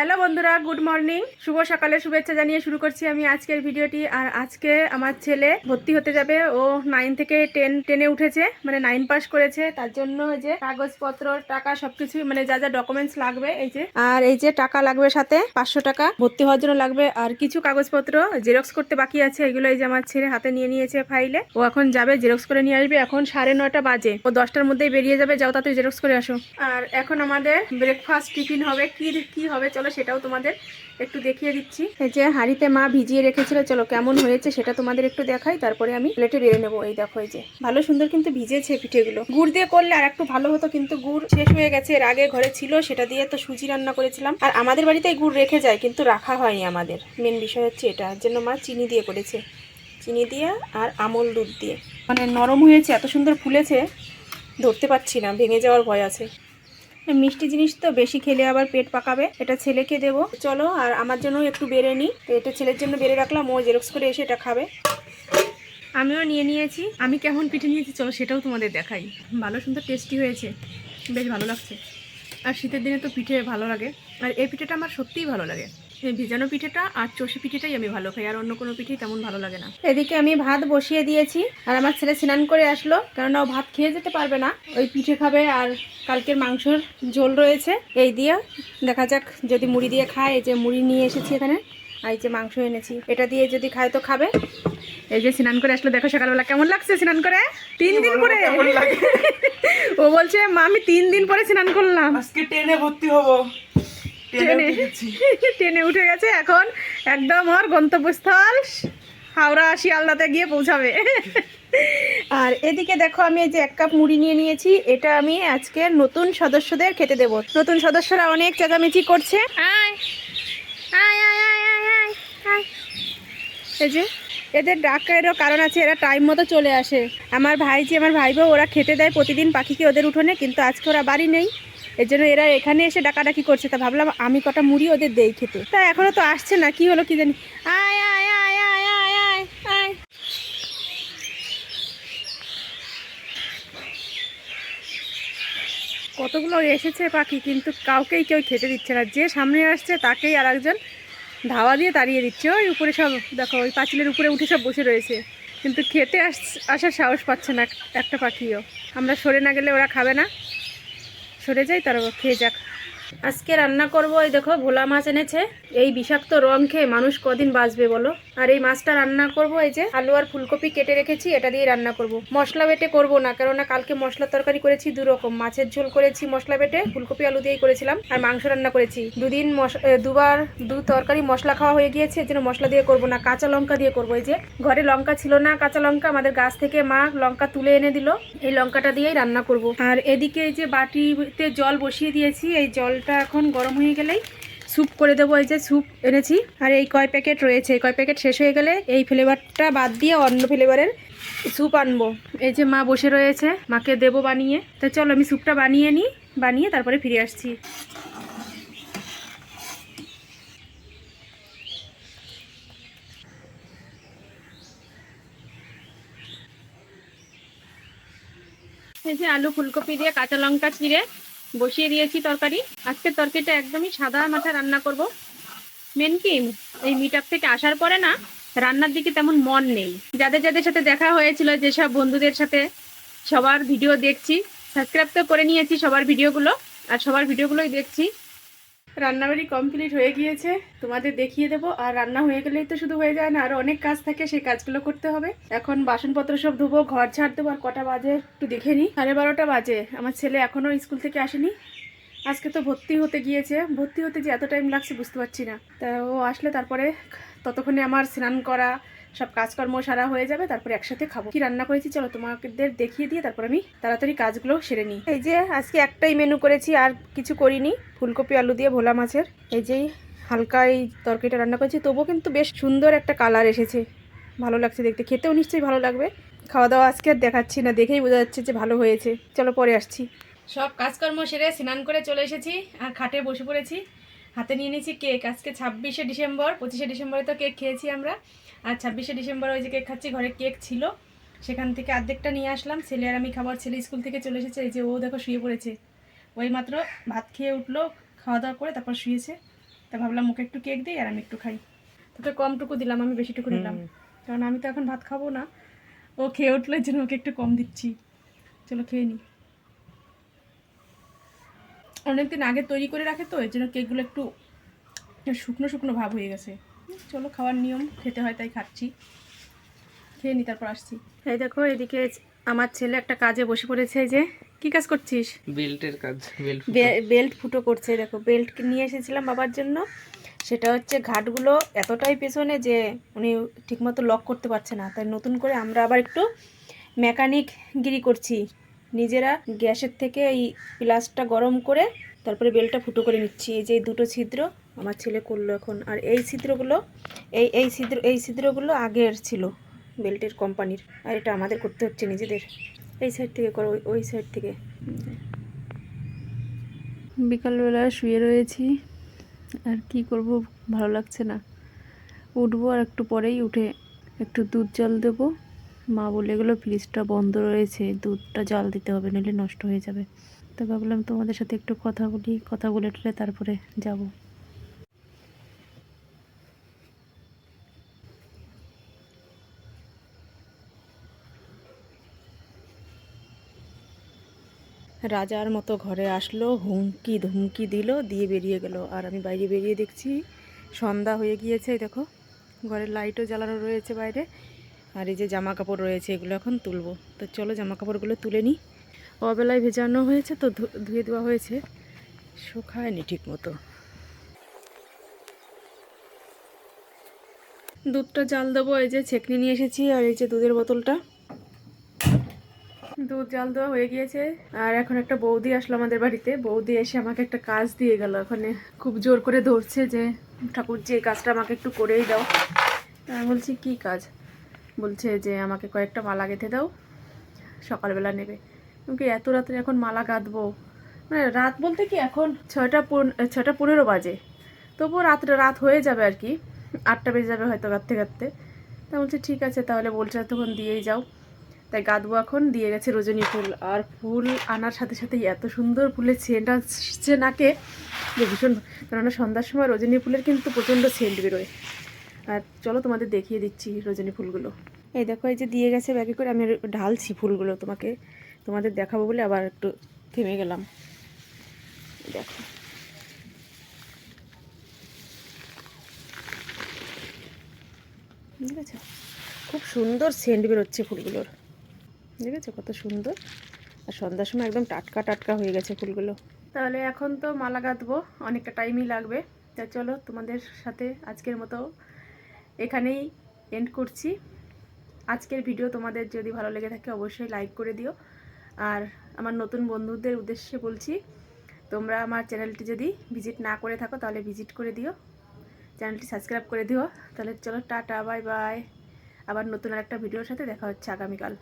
Hello বন্ধুরা, good morning. শুভ সকালে শুভেচ্ছা জানিয়ে শুরু করছি আমি আজকের ভিডিওটি। আর আজকে আমার ছেলে ভর্তি হতে যাবে। ও নাইন থেকে টেন টেনে উঠেছে মানে নাইন পাস করেছে। তার জন্য যে কাগজপত্র, টাকা সবকিছু মানে যা যা ডকুমেন্টস লাগবে, এই যে। আর এই যে টাকা লাগবে সাথে পাঁচশো টাকা, ভর্তি হওয়ার জন্য লাগবে। আর কিছু কাগজপত্র জেরক্স করতে বাকি আছে। এগুলো এই যে আমার ছেলে হাতে নিয়ে নিয়েছে ফাইলে ও এখন যাবে জেরক্স করে নিয়ে আসবে। এখন সাড়ে নয়টা বাজে। ও দশটার মধ্যেই বেরিয়ে যাবে। যাও তাতে জেরক্স করে আসো। আর এখন আমাদের ব্রেকফাস্ট টিফিন হবে। কি কি হবে? চলো সেটাও তোমাদের একটু দেখিয়ে দিচ্ছি। এই যে হাঁড়িতে মা ভিজিয়ে রেখেছিল, চলো কেমন হয়েছে সেটা তোমাদের একটু দেখাই, তারপরে আমি প্লেটে বেড়ে নেব। এই দেখো, এই যে ভালো সুন্দর কিন্তু ভিজেছে পিঠেগুলো। গুড় দিয়ে করলে আর একটু ভালো হতো, কিন্তু গুড় শেষ হয়ে গেছে, এর আগে ঘরে ছিল, সেটা দিয়ে তো সুজি রান্না করেছিলাম। আর আমাদের বাড়িতে গুড় রেখে যায়, কিন্তু রাখা হয়নি আমাদের। মেন বিষয় হচ্ছে এটা জন্য মা চিনি দিয়ে করেছে। চিনি দিয়ে আর আমল দুধ দিয়ে। মানে নরম হয়েছে, এত সুন্দর ফুলেছে, ধরতে পারছি না, ভেঙে যাওয়ার ভয় আছে। মিষ্টি জিনিস তো বেশি খেলে আবার পেট পাকাবে, এটা ছেলেকে দেব। চলো, আর আমার জন্য একটু বেড়ে নিই তো এটা ছেলের জন্য বেড়ে রাখলাম, ও জেরক্স করে এসে এটা খাবে। আমিও নিয়ে নিয়েছি। আমি কেমন পিঠে নিয়েছি, চলো সেটাও তোমাদের দেখাই। ভালো, সুন্দর টেস্টি হয়েছে। বেশ ভালো লাগছে। আর শীতের দিনে তো পিঠে ভালো লাগে। আর এই পিঠেটা আমার সত্যিই ভালো লাগে। ভিজানো পিঠেটা আর চষি পিঠেটাই আমি ভালো খাই আর অন্য কোনো পিঠেই তেমন ভালো লাগে না। এদিকে আমি ভাত বসিয়ে দিয়েছি আর আমার ছেলে স্নান করে আসলো কেননা ও ভাত খেয়ে যেতে পারবে না। ওই পিঠে খাবে আর কালকের মাংসর ঝোল রয়েছে এই দিয়ে দেখা যাক যদি মুড়ি দিয়ে খায় এই যে মুড়ি নিয়ে এসেছি এখানে আর এই যে মাংস এনেছি। এটা দিয়ে যদি খায় তো খাবে। এই যে স্নান করে আসলো দেখো সকালবেলা কেমন লাগছে স্নান করে? তিন দিন পরে। ও বলছে মা আমি তিন দিন পরে স্নান করলাম। আজকে ট্রেনে ভর্তি হব। ট্রেনে ট্রেনে উঠে গেছে এখন একদম ওর গন্তব্যস্থল হাওড়া শিয়ালদাতে গিয়ে পৌঁছাবে। আর এদিকে দেখো আমি এই যে এক কাপ মুড়ি নিয়ে নিয়েছি এটা আমি আজকে নতুন সদস্যদের খেতে দেব। নতুন সদস্যরা অনেক চেঁচামেচি করছে। আয় আয় আয় আয় আয় আয় আয় এই যে এদের ডাকেরও কারণ আছে এরা টাইম মতো চলে আসে। আমার ভাই যে আমার ভাই ওরা খেতে দেয় প্রতিদিন পাখিকে ওদের উঠোনে কিন্তু আজকে ওরা বাড়ি নেই। এর জন্য এরা এখানে এসে ডাকাডাকি করছে। তা ভাবলাম আমি কটা মুড়ি ওদের দেই খেতে। তা এখনও তো আসছে না, কি হলো কি জানি আয় আয় আয় আয় আয় আয় আয়। কতগুলো এসেছে পাখি, কিন্তু কাউকেই কেউ খেতে দিচ্ছে না। যে সামনে আসছে, তাকেই আর একজন ধাওয়া দিয়ে তাড়িয়ে দিচ্ছে। ওই উপরে সব, দেখো, ওই পাঁচিলের উপরে উঠে সব বসে রয়েছে। কিন্তু খেতে আস, আসার সাহস পাচ্ছে না একটা পাখিও। আমরা সরে না গেলে ওরা খাবে না। সরে যাই, তারা খেয়ে যাক। আজকে রান্না করব, এই দেখো, ভোলা মাছ এনেছে। এই বিষাক্ত রং খেয়ে মানুষ কদিন বাঁচবে বলো? আর এই মাছটা রান্না করব, এই যে আলু আর ফুলকপি কেটে রেখেছি, এটা দিয়ে রান্না করব। মশলা বেটে করব না, কেননা কালকে মশলা তরকারি করেছি দু রকম মাছের ঝোল করেছি মশলা বেটে, ফুলকপি, আলু দিয়েই করেছিলাম, আর মাংস রান্না করেছি। দুদিন দুবার দু তরকারি মশলা খাওয়া হয়ে গিয়েছে, এর জন্য মশলা দিয়ে করব না, কাঁচা লঙ্কা দিয়ে করব। এই যে ঘরে লঙ্কা ছিল না, কাঁচা লঙ্কা, আমাদের গাছ থেকে মা লঙ্কা তুলে এনে দিল, এই লঙ্কাটা দিয়েই রান্না করব। আর এদিকে এই যে বাটিতে জল বসিয়ে দিয়েছি, এই জলটা এখন গরম হয়ে গেলেই স্যুপ করে দেবো, এই যে স্যুপ এনেছি। আর এই কয় প্যাকেট রয়েছে, এই কয় প্যাকেট শেষ হয়ে গেলে এই ফ্লেভারটা বাদ দিয়ে অন্য ফ্লেভারের স্যুপ আনব। এই যে মা বসে রয়েছে, মাকে দেবো বানিয়ে। তো চলো আমি স্যুপটা বানিয়ে নিই বানিয়ে তারপরে ফিরে আসছি। এই যে আলু ফুলকপি দিয়ে কাঁচা লঙ্কা চিড়ে বসিয়ে দিয়েছি তরকারি। আজকে তরকারিটা একদমই সাদা মাথা রান্না করব। মেন কি? এই মিট থেকে আসার পরে না, রান্নার দিকে তেমন মন নেই। যাদের যাদের সাথে দেখা হয়েছিল, যেসব বন্ধুদের সাথে সবার ভিডিও দেখছি সাবস্ক্রাইব তো করে নিয়েছি সবার ভিডিওগুলো আর সবার ভিডিওগুলোই দেখছি। রান্নাবাড়ি কমপ্লিট হয়ে গিয়েছে। তোমাদের দেখিয়ে দেবো। আর রান্না হয়ে গেলেই তো শুধু হয়ে যায় না, আরও অনেক কাজ থাকে, সেই কাজগুলো করতে হবে। এখন বাসনপত্র সব ধুবো, ঘর ঝাড় দেবো, আর কটা বাজে একটু দেখে নিই। সাড়ে বারোটা বাজে, আমার ছেলে এখনও স্কুল থেকে আসেনি। আজকে তো ভর্তি হতে গিয়েছে। ভর্তি হতে যে এত টাইম লাগছে বুঝতে পারছি না। তা ও আসলে তারপরে ততক্ষণে আমার স্নান করা সব কাজকর্ম সারা হয়ে যাবে, তারপরে একসাথে খাব। কি রান্না করেছি চলো তোমাদের দেখিয়ে দিয়ে তারপর আমি তাড়াতাড়ি কাজগুলো সেরে নিই। এই যে আজকে একটাই মেনু করেছি, আর কিছু করিনি। ফুলকপি, আলু দিয়ে ভোলা মাছের। এই যে হালকা এই তরকারিটা রান্না করেছি, তবুও কিন্তু বেশ সুন্দর একটা কালার এসেছে। ভালো লাগছে দেখতে। খেতেও নিশ্চয়ই ভালো লাগবে। খাওয়া দাওয়া আজকে আর দেখাচ্ছি না, দেখেই বোঝা যাচ্ছে যে ভালো হয়েছে। চলো পরে আসছি। সব কাজকর্ম সেরে স্নান করে চলে এসেছি, আর খাটে বসে পড়েছি। হাতে নিয়ে নিয়েছি কেক। আজকে ছাব্বিশে ডিসেম্বর পঁচিশে ডিসেম্বরে তো কেক খেয়েছি আমরা। আর ছাব্বিশে ডিসেম্বর ওই যে কেক খাচ্ছি ঘরে কেক ছিল। সেখান থেকে অর্ধেকটা নিয়ে আসলাম। ছেলে আর আমি খাবার ছেলে স্কুল থেকে চলে এসেছে। এই যে ও দেখো শুয়ে পড়েছে। ওই মাত্র ভাত খেয়ে উঠল খাওয়া দাওয়া করে তারপর শুয়েছে। তা ভাবলাম মুখে একটু কেক দিই আর আমি একটু খাই। তোকে কমটুকু দিলাম আমি বেশিটুকু দিলাম কারণ আমি তো এখন ভাত খাব না। ও খেয়ে উঠল জন্য ওকে একটু কম দিচ্ছি। চলো খেয়ে নিই অনেকদিন আগে তৈরি করে রাখে তো এর জন্য কেকগুলো একটু শুকনো শুকনো ভাব হয়ে গেছে। চলো খাওয়ার নিয়ম খেতে হয় তাই খাচ্ছি। খেয়ে নি তারপর আসছি। এই দেখো এদিকে আমার ছেলে একটা কাজে বসে পড়েছে যে কি কাজ করছিস? বেল্টের কাজ বে- বেল্ট ফুটো করছে দেখো বেল্ট নিয়ে এসেছিলাম বাবার জন্য। সেটা হচ্ছে ঘাটগুলো এতটাই পেছনে যে উনি ঠিকমতো লক করতে পারছে না। তাই নতুন করে আমরা আবার একটু মেকানিক গিরি করছি। নিজেরা গ্যাসের থেকে এই প্লাসটা গরম করে তারপরে বেলটা ফুটো করে নিচ্ছি। এই যে দুটো ছিদ্র আমার ছেলে করল এখন। আর এই ছিদ্রগুলো, এই এই ছিদ্র, এই ছিদ্রগুলো আগের ছিল বেল্টের কোম্পানির। আর এটা আমাদের করতে হচ্ছে নিজেদের। এই সাইড থেকে করো, ওই সাইড থেকে। বিকালবেলা শুয়ে রয়েছি। আর কি করব, ভালো লাগছে না। উঠবো আর একটু পরেই উঠে একটু দুধ জল দেবো। মা বলে গেলো ফ্রিজটা বন্ধ রয়েছে, দুধটা জল দিতে হবে, নইলে নষ্ট হয়ে যাবে। তো ভাবলাম তোমাদের সাথে একটু কথা বলি, কথা বলে টলে তারপরে যাব। রাজার মতো ঘরে আসলো, হুমকি ধুমকি দিল, দিয়ে বেরিয়ে গেল। আর আমি বাইরে বেরিয়ে দেখছি, সন্ধ্যা হয়ে গিয়েছে, দেখো। ঘরের লাইটও জ্বালানো রয়েছে বাইরে। আর এই যে জামা কাপড় রয়েছে, এগুলো এখন তুলবো। তো চলো জামা কাপড়গুলো তুলে নিই। অবেলায় ভেজানো হয়েছে তো ধুয়ে দেওয়া হয়েছে। শুকায়নি ঠিক মতো দুধটা জাল দেবো, এই যে ছেকনি নিয়ে এসেছি আর এই যে দুধের বোতলটা। দুধ জাল দেওয়া হয়ে গিয়েছে। আর এখন একটা বৌদি আসলো আমাদের বাড়িতে। বৌদি এসে আমাকে একটা কাজ দিয়ে গেল। ওখানে খুব জোর করে ধরছে যে ঠাকুর যে কাজটা আমাকে একটু করেই দাও। আমি বলছি, কি কাজ? বলছে যে, আমাকে কয়েকটা মালা গেঁথে দাও, সকালবেলা নেবে। কি এত রাত্রে এখন মালা গাঁথবো? মানে রাত বলতে কি, এখন ছয়টা ছয়টা পনেরো বাজে। তবুও রাত্রে রাত হয়ে যাবে আর কি, আটটা বেজে যাবে হয়তো গাঁথতে গাঁথতে। তা বলছে, ঠিক আছে, তাহলে বলছে তখন দিয়েই যাও। তাই গাঁদবো এখন, দিয়ে গেছে রজনী ফুল। আর ফুল আনার সাথে সাথে এত সুন্দর ফুলের সেন্ট আসছে নাকে, যে ভীষণ কেননা সন্ধ্যার সময় রজনী ফুলের কিন্তু প্রচণ্ড সেন্ট বেরোয়। আর চলো তোমাদের দেখিয়ে দিচ্ছি রজনী ফুলগুলো। এই দেখো, এই যে দিয়ে গেছে ব্যাগে করে, আমি ঢালছি ফুলগুলো তোমাকে, তোমাদের দেখাবো বলে আবার একটু থেমে গেলাম। দেখো। দেখেছ? খুব সুন্দর সেন্ট বেরোচ্ছে ফুলগুলোর। দেখেছ কত সুন্দর? আর সন্ধ্যার সময় একদম টাটকা টাটকা হয়ে গেছে ফুলগুলো। তাহলে এখন তো মালা গাঁথবো, অনেকটা টাইমই লাগবে। তা চলো তোমাদের সাথে আজকের মতো এখানেই এন্ড করছি। আজকের ভিডিও তোমাদের যদি ভালো লেগে থাকে, অবশ্যই লাইক করে দিও। আর আমার নতুন বন্ধুদের উদ্দেশ্যে বলছি, তোমরা আমার চ্যানেলটি যদি ভিজিট না করে থাকো, তাহলে ভিজিট করে দিও। চ্যানেলটি সাবস্ক্রাইব করে দিও। তাহলে চলো, টাটা বাই বাই আবার নতুন আর একটা ভিডিওর সাথে দেখা হচ্ছে আগামীকাল।